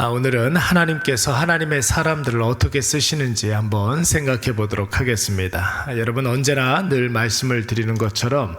아, 오늘은 하나님께서 하나님의 사람들을 어떻게 쓰시는지 한번 생각해 보도록 하겠습니다. 아, 여러분 언제나 늘 말씀을 드리는 것처럼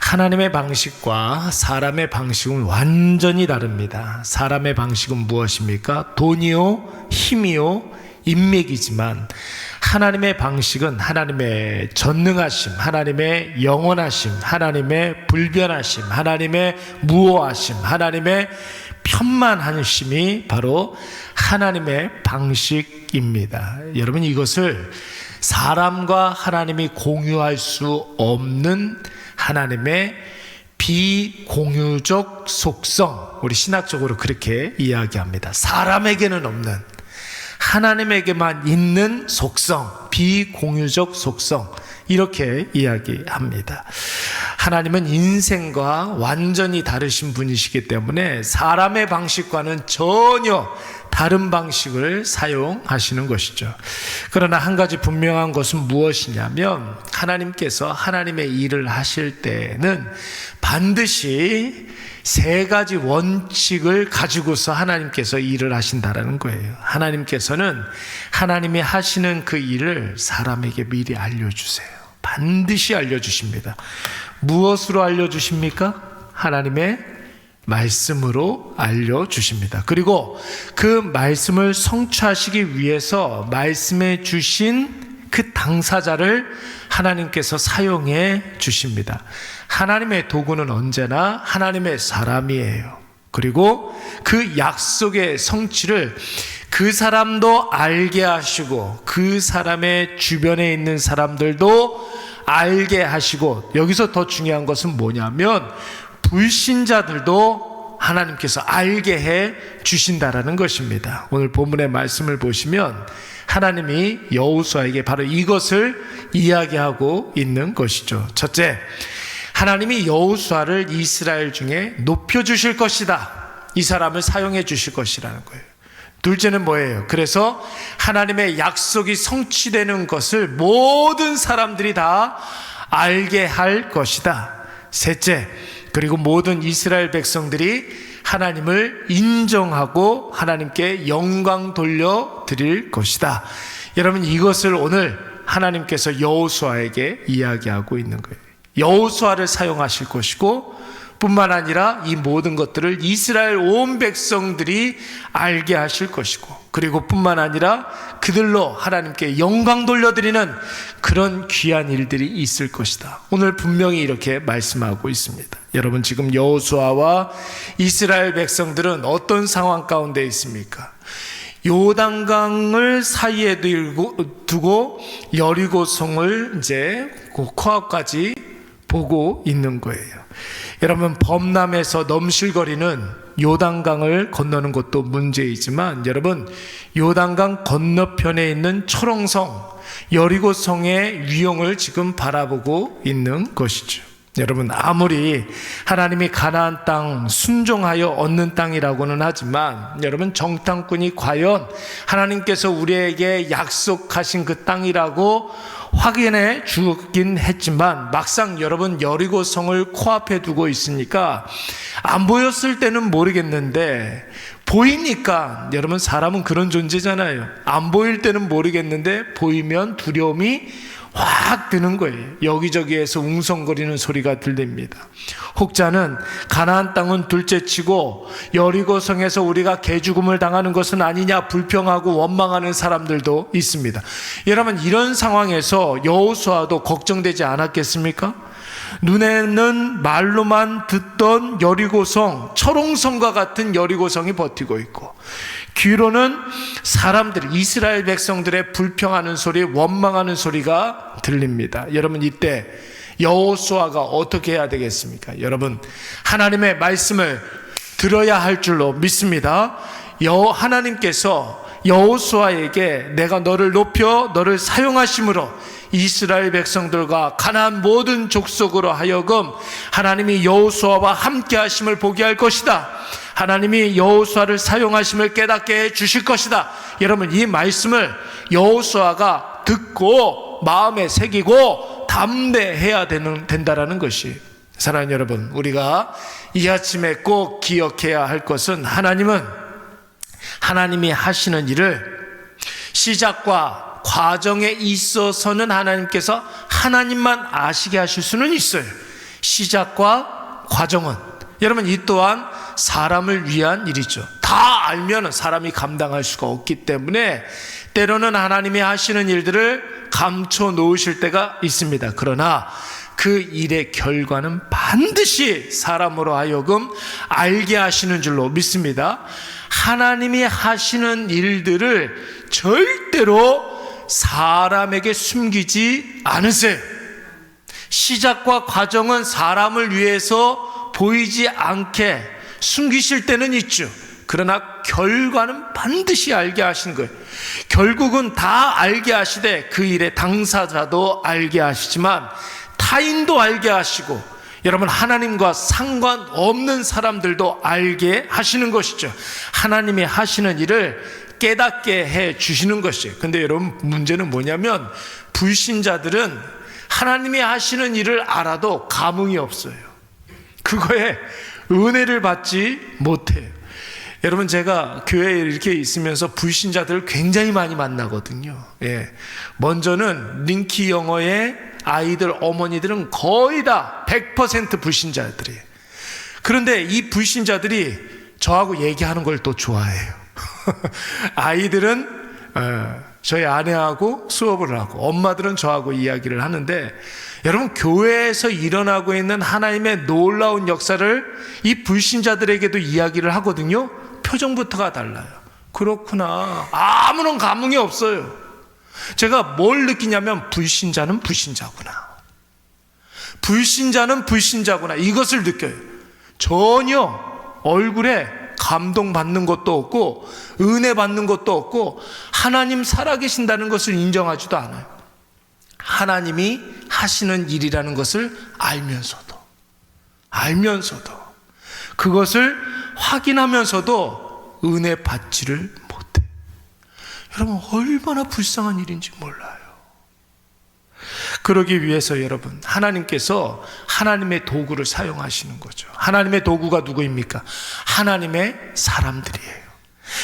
하나님의 방식과 사람의 방식은 완전히 다릅니다. 사람의 방식은 무엇입니까? 돈이요, 힘이요, 인맥이지만 하나님의 방식은 하나님의 전능하심, 하나님의 영원하심, 하나님의 불변하심, 하나님의 무호하심, 하나님의 편만하심이 바로 하나님의 방식입니다. 여러분 이것을 사람과 하나님이 공유할 수 없는 하나님의 비공유적 속성, 우리 신학적으로 그렇게 이야기합니다. 사람에게는 없는 하나님에게만 있는 속성, 비공유적 속성, 이렇게 이야기합니다. 하나님은 인생과 완전히 다르신 분이시기 때문에 사람의 방식과는 전혀 다른 방식을 사용하시는 것이죠. 그러나 한 가지 분명한 것은 무엇이냐면 하나님께서 하나님의 일을 하실 때는 반드시 세 가지 원칙을 가지고서 하나님께서 일을 하신다라는 거예요. 하나님께서는 하나님이 하시는 그 일을 사람에게 미리 알려주세요. 반드시 알려주십니다. 무엇으로 알려주십니까? 하나님의 말씀으로 알려주십니다. 그리고 그 말씀을 성취하시기 위해서 말씀해 주신 그 당사자를 하나님께서 사용해 주십니다. 하나님의 도구는 언제나 하나님의 사람이에요. 그리고 그 약속의 성취를 그 사람도 알게 하시고 그 사람의 주변에 있는 사람들도 알게 하시고 여기서 더 중요한 것은 뭐냐면 불신자들도 하나님께서 알게 해 주신다라는 것입니다. 오늘 본문의 말씀을 보시면 하나님이 여호수아에게 바로 이것을 이야기하고 있는 것이죠. 첫째, 하나님이 여호수아를 이스라엘 중에 높여 주실 것이다. 이 사람을 사용해 주실 것이라는 거예요. 둘째는 뭐예요? 그래서 하나님의 약속이 성취되는 것을 모든 사람들이 다 알게 할 것이다. 셋째, 그리고 모든 이스라엘 백성들이 하나님을 인정하고 하나님께 영광 돌려 드릴 것이다. 여러분 이것을 오늘 하나님께서 여호수아에게 이야기하고 있는 거예요. 여호수아를 사용하실 것이고 뿐만 아니라 이 모든 것들을 이스라엘 온 백성들이 알게 하실 것이고 그리고 뿐만 아니라 그들로 하나님께 영광 돌려드리는 그런 귀한 일들이 있을 것이다. 오늘 분명히 이렇게 말씀하고 있습니다. 여러분 지금 여호수아와 이스라엘 백성들은 어떤 상황 가운데 있습니까? 요단강을 사이에 두고 여리고성을 이제 그 코앞까지 보고 있는 거예요. 여러분 범람에서 넘실거리는 요단강을 건너는 것도 문제이지만 여러분 요단강 건너편에 있는 초롱성 여리고성의 위용을 지금 바라보고 있는 것이죠. 여러분 아무리 하나님이 가나안 땅 순종하여 얻는 땅이라고는 하지만 여러분 정탐꾼이 과연 하나님께서 우리에게 약속하신 그 땅이라고 확인해 주긴 했지만 막상 여러분 여리고 성을 코앞에 두고 있으니까 안 보였을 때는 모르겠는데 보이니까 여러분 사람은 그런 존재잖아요. 안 보일 때는 모르겠는데 보이면 두려움이 확 드는 거예요. 여기저기에서 웅성거리는 소리가 들립니다. 혹자는 가나안 땅은 둘째치고 여리고성에서 우리가 개죽음을 당하는 것은 아니냐 불평하고 원망하는 사람들도 있습니다. 여러분 이런 상황에서 여호수아도 걱정되지 않았겠습니까? 눈에는 말로만 듣던 여리고성, 철옹성과 같은 여리고성이 버티고 있고 귀로는 사람들, 이스라엘 백성들의 불평하는 소리, 원망하는 소리가 들립니다. 여러분 이때 여호수아가 어떻게 해야 되겠습니까? 여러분 하나님의 말씀을 들어야 할 줄로 믿습니다. 여 하나님께서 여호수아에게 내가 너를 높여 너를 사용하심으로 이스라엘 백성들과 가나안 모든 족속으로 하여금 하나님이 여호수아와 함께 하심을 보게 할 것이다. 하나님이 여호수아를 사용하심을 깨닫게 해 주실 것이다. 여러분 이 말씀을 여호수아가 듣고 마음에 새기고 담대해야 되는 된다라는 것이 사랑하는 여러분 우리가 이 아침에 꼭 기억해야 할 것은 하나님은 하나님이 하시는 일을 시작과 과정에 있어서는 하나님께서 하나님만 아시게 하실 수는 있어요. 시작과 과정은 여러분 이 또한 사람을 위한 일이죠. 다 알면은 사람이 감당할 수가 없기 때문에 때로는 하나님이 하시는 일들을 감춰 놓으실 때가 있습니다. 그러나 그 일의 결과는 반드시 사람으로 하여금 알게 하시는 줄로 믿습니다. 하나님이 하시는 일들을 절대로 사람에게 숨기지 않으세요. 시작과 과정은 사람을 위해서 보이지 않게 숨기실 때는 있죠. 그러나 결과는 반드시 알게 하신 거예요. 결국은 다 알게 하시되 그 일의 당사자도 알게 하시지만 타인도 알게 하시고 여러분 하나님과 상관없는 사람들도 알게 하시는 것이죠. 하나님이 하시는 일을 깨닫게 해 주시는 것이에요. 근데 여러분 문제는 뭐냐면 불신자들은 하나님이 하시는 일을 알아도 감흥이 없어요. 그거에 은혜를 받지 못해요. 여러분 제가 교회에 이렇게 있으면서 불신자들을 굉장히 많이 만나거든요. 예. 먼저는 링키 영어의 아이들 어머니들은 거의 다 100% 불신자들이에요. 그런데 이 불신자들이 저하고 얘기하는 걸 또 좋아해요. 아이들은 어, 저희 아내하고 수업을 하고 엄마들은 저하고 이야기를 하는데 여러분 교회에서 일어나고 있는 하나님의 놀라운 역사를 이 불신자들에게도 이야기를 하거든요. 표정부터가 달라요. 그렇구나. 아무런 감흥이 없어요. 제가 뭘 느끼냐면 불신자는 불신자구나. 불신자는 불신자구나. 이것을 느껴요. 전혀 얼굴에 감동받는 것도 없고 은혜 받는 것도 없고 하나님 살아계신다는 것을 인정하지도 않아요. 하나님이 하시는 일이라는 것을 알면서도 알면서도 그것을 확인하면서도 은혜 받지를 못해. 여러분 얼마나 불쌍한 일인지 몰라요. 그러기 위해서 여러분 하나님께서 하나님의 도구를 사용하시는 거죠. 하나님의 도구가 누구입니까? 하나님의 사람들이에요.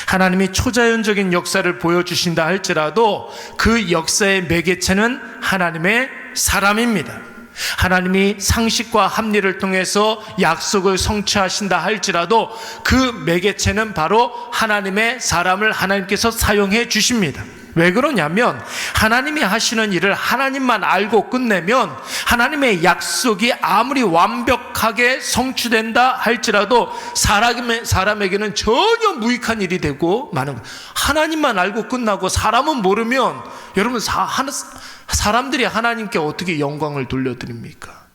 하나님이 초자연적인 역사를 보여주신다 할지라도 그 역사의 매개체는 하나님의 사람입니다. 하나님이 상식과 합리를 통해서 약속을 성취하신다 할지라도 그 매개체는 바로 하나님의 사람을 하나님께서 사용해 주십니다. 왜 그러냐면 하나님이 하시는 일을 하나님만 알고 끝내면 하나님의 약속이 아무리 완벽하게 성취된다 할지라도 사람에게는 전혀 무익한 일이 되고 많은 하나님만 알고 끝나고 사람은 모르면 여러분 사람들이 하나님께 어떻게 영광을 돌려드립니까?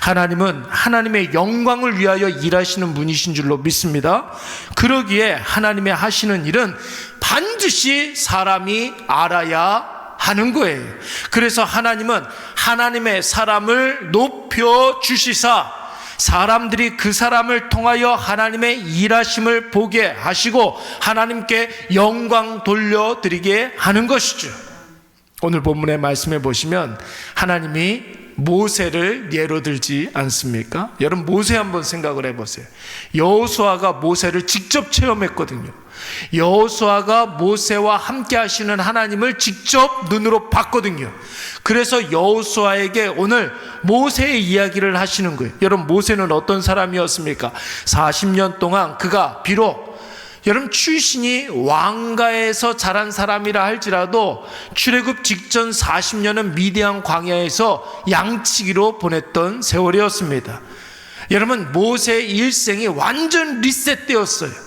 하나님은 하나님의 영광을 위하여 일하시는 분이신 줄로 믿습니다. 그러기에 하나님의 하시는 일은 반드시 사람이 알아야 하는 거예요. 그래서 하나님은 하나님의 사람을 높여 주시사 사람들이 그 사람을 통하여 하나님의 일하심을 보게 하시고 하나님께 영광 돌려드리게 하는 것이죠. 오늘 본문의 말씀에 보시면 하나님이 모세를 예로 들지 않습니까? 여러분 모세 한번 생각을 해보세요. 여호수아가 모세를 직접 체험했거든요. 여호수아가 모세와 함께 하시는 하나님을 직접 눈으로 봤거든요. 그래서 여호수아에게 오늘 모세의 이야기를 하시는 거예요. 여러분 모세는 어떤 사람이었습니까? 40년 동안 그가 비록 여러분 출신이 왕가에서 자란 사람이라 할지라도 출애굽 직전 40년은 미디안 광야에서 양치기로 보냈던 세월이었습니다. 여러분 모세의 일생이 완전 리셋되었어요.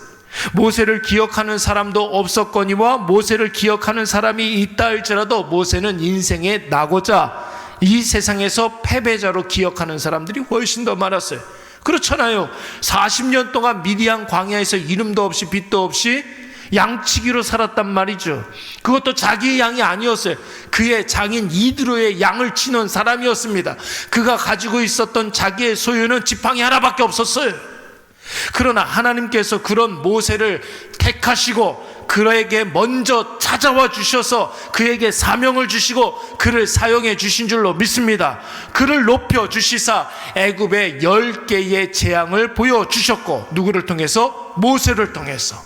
모세를 기억하는 사람도 없었거니와 모세를 기억하는 사람이 있다 할지라도 모세는 인생의 나고자 이 세상에서 패배자로 기억하는 사람들이 훨씬 더 많았어요. 그렇잖아요. 40년 동안 미디안 광야에서 이름도 없이 빛도 없이 양치기로 살았단 말이죠. 그것도 자기의 양이 아니었어요. 그의 장인 이드로의 양을 치는 사람이었습니다. 그가 가지고 있었던 자기의 소유는 지팡이 하나밖에 없었어요. 그러나 하나님께서 그런 모세를 택하시고 그에게 먼저 찾아와 주셔서 그에게 사명을 주시고 그를 사용해 주신 줄로 믿습니다. 그를 높여 주시사 애굽의 열 개의 재앙을 보여 주셨고 누구를 통해서 모세를 통해서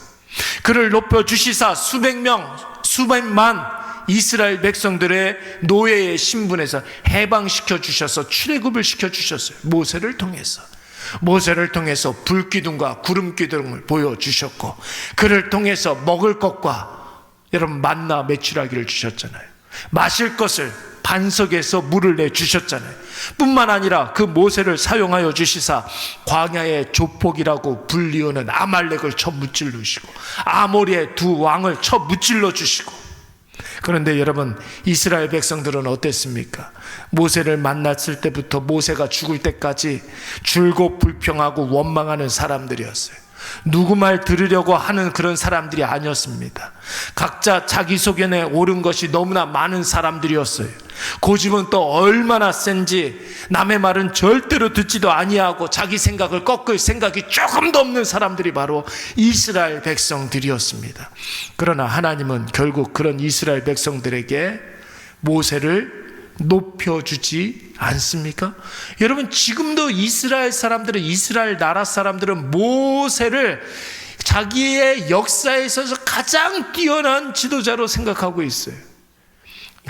그를 높여 주시사 수백 명, 수백만 이스라엘 백성들의 노예의 신분에서 해방시켜 주셔서 출애굽을 시켜 주셨어요. 모세를 통해서. 모세를 통해서 불기둥과 구름기둥을 보여주셨고 그를 통해서 먹을 것과 여러분 만나 매출하기를 주셨잖아요. 마실 것을 반석에서 물을 내 주셨잖아요. 뿐만 아니라 그 모세를 사용하여 주시사 광야의 조폭이라고 불리우는 아말렉을 쳐 무찔러주시고 아모리의 두 왕을 쳐 무찔러 주시고 그런데 여러분 이스라엘 백성들은 어땠습니까? 모세를 만났을 때부터 모세가 죽을 때까지 줄곧 불평하고 원망하는 사람들이었어요. 누구 말 들으려고 하는 그런 사람들이 아니었습니다. 각자 자기 소견에 옳은 것이 너무나 많은 사람들이었어요. 고집은 또 얼마나 센지 남의 말은 절대로 듣지도 아니하고 자기 생각을 꺾을 생각이 조금도 없는 사람들이 바로 이스라엘 백성들이었습니다. 그러나 하나님은 결국 그런 이스라엘 백성들에게 모세를 높여주지 않습니까? 여러분, 지금도 이스라엘 사람들은, 이스라엘 나라 사람들은 모세를 자기의 역사에 있어서 가장 뛰어난 지도자로 생각하고 있어요.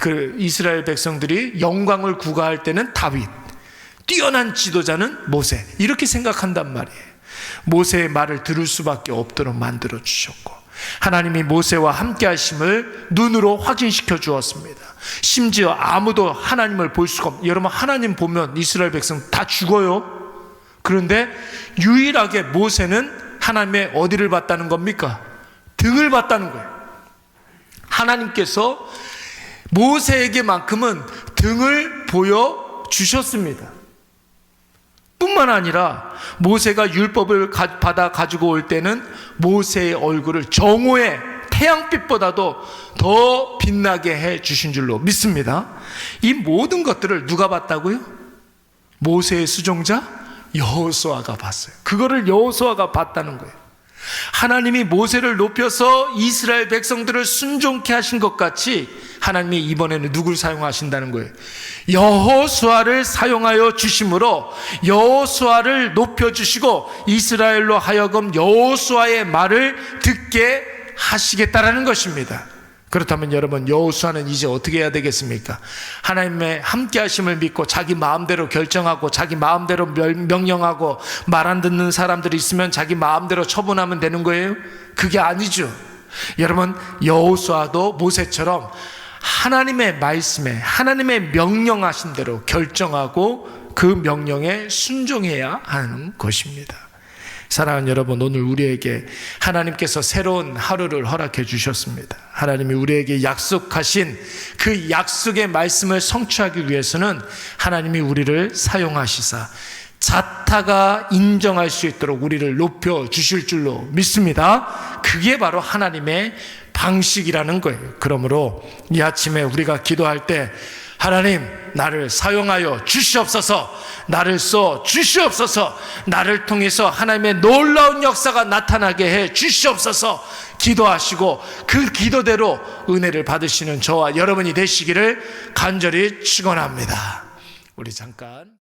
그 이스라엘 백성들이 영광을 구가할 때는 다윗, 뛰어난 지도자는 모세, 이렇게 생각한단 말이에요. 모세의 말을 들을 수밖에 없도록 만들어 주셨고, 하나님이 모세와 함께 하심을 눈으로 확인시켜 주었습니다. 심지어 아무도 하나님을 볼 수가 없. 여러분 하나님 보면 이스라엘 백성 다 죽어요. 그런데 유일하게 모세는 하나님의 어디를 봤다는 겁니까? 등을 봤다는 거예요. 하나님께서 모세에게만큼은 등을 보여 주셨습니다. 뿐만 아니라 모세가 율법을 받아 가지고 올 때는 모세의 얼굴을 정오의 태양빛보다도 더 빛나게 해 주신 줄로 믿습니다. 이 모든 것들을 누가 봤다고요? 모세의 수종자 여호수아가 봤어요. 그거를 여호수아가 봤다는 거예요. 하나님이 모세를 높여서 이스라엘 백성들을 순종케 하신 것 같이 하나님이 이번에는 누굴 사용하신다는 거예요. 여호수아를 사용하여 주심으로 여호수아를 높여 주시고 이스라엘로 하여금 여호수아의 말을 듣게 하시겠다라는 것입니다. 그렇다면 여러분 여호수아는 이제 어떻게 해야 되겠습니까? 하나님의 함께 하심을 믿고 자기 마음대로 결정하고 자기 마음대로 명령하고 말 안 듣는 사람들이 있으면 자기 마음대로 처분하면 되는 거예요? 그게 아니죠. 여러분 여호수아도 모세처럼 하나님의 말씀에 하나님의 명령하신 대로 결정하고 그 명령에 순종해야 하는 것입니다. 사랑하는 여러분, 오늘 우리에게 하나님께서 새로운 하루를 허락해 주셨습니다. 하나님이 우리에게 약속하신 그 약속의 말씀을 성취하기 위해서는 하나님이 우리를 사용하시사 자타가 인정할 수 있도록 우리를 높여 주실 줄로 믿습니다. 그게 바로 하나님의 방식이라는 거예요. 그러므로 이 아침에 우리가 기도할 때 하나님 나를 사용하여 주시옵소서. 나를 써 주시옵소서. 나를 통해서 하나님의 놀라운 역사가 나타나게 해 주시옵소서. 기도하시고 그 기도대로 은혜를 받으시는 저와 여러분이 되시기를 간절히 축원합니다. 우리 잠깐